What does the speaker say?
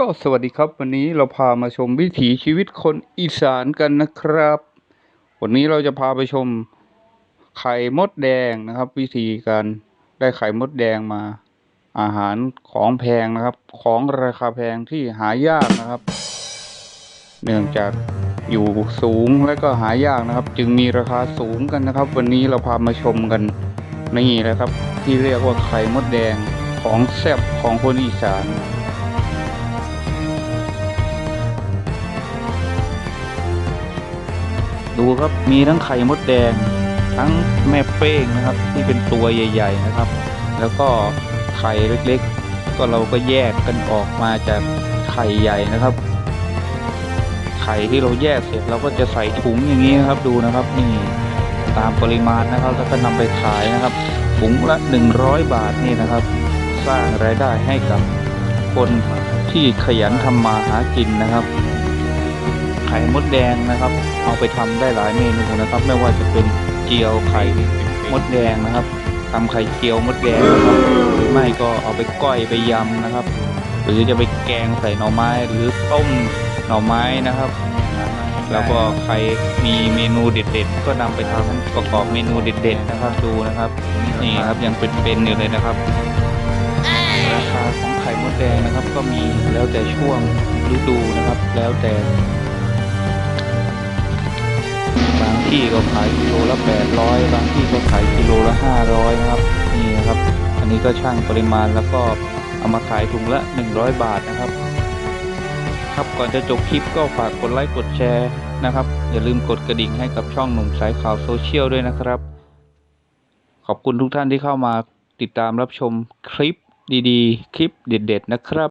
ก็สวัสดีครับวันนี้เราพามาชมวิถีชีวิตคนอีสานกันนะครับ วันนี้เราจะพาไปชมไข่มดแดงนะครับ วิธีการได้ไข่มดแดงมา อาหารของแพงนะครับ ของราคาแพงที่หายากนะครับ เนื่องจากอยู่สูงและก็หายากนะครับ จึงมีราคาสูงกันนะครับ วันนี้เราพามาชมกันนี่แหละครับ ที่เรียกว่าไข่มดแดงของแซ่บของคนอีสาน ดูครับมีทั้งไข่มดแดง ทั้งแม่เป้งนะครับ ที่เป็นตัวใหญ่ ๆนะครับ แล้วก็ไข่เล็กๆ ก็เราก็แยกกันออกมาจากไข่ใหญ่นะครับ ไข่ที่เราแยกเสร็จเราก็จะใส่ถุงอย่างนี้นะครับดูนะครับนี่ตามปริมาณนะครับ แล้วก็นำไปขายนะครับถุงละ 100 บาทนี่นะครับ สร้างรายได้ให้กับคนที่ขยันทำมาหากินนะครับ ข่มดแดงนะครับ เอาไปทำได้หลายเมนูนะครับ ไม่ว่าจะเป็นเจียวไข่มดแดงนะครับทำไข่เจียวมดแดงนะครับหรือไม่ก็เอาไปก้อยไปยำนะครับ หรือจะไปแกงใส่หน่อไม้หรือต้มหน่อไม้นะครับ แล้วก็ใครมีเมนูเด็ด ๆ ก็นำไปทำประกอบเมนูเด็ด ๆ นะครับดูนะครับนี่ครับยังเป็นๆอยู่เลยนะครับราคาของไข่มดแดงนะครับก็มีแล้วแต่ช่วงฤดูนะครับ แล้วแต่ ที่ก็ขายกิโลละแปดร้อยบางที่ก็ขายกิโลละห้าร้อยนะครับนี่นะครับ อันนี้ก็ช่างปริมาณแล้วก็เอามาขายถุงละหนึ่งร้อยบาทนะครับ ครับก่อนจะจบคลิปก็ฝากกดไลค์กดแชร์นะครับ อย่าลืมกดกระดิ่งให้กับช่องหนุ่มสายข่าวโซเชียลด้วยนะครับ ขอบคุณทุกท่านที่เข้ามาติดตามรับชมคลิปดีๆ คลิปเด็ด ๆ นะครับ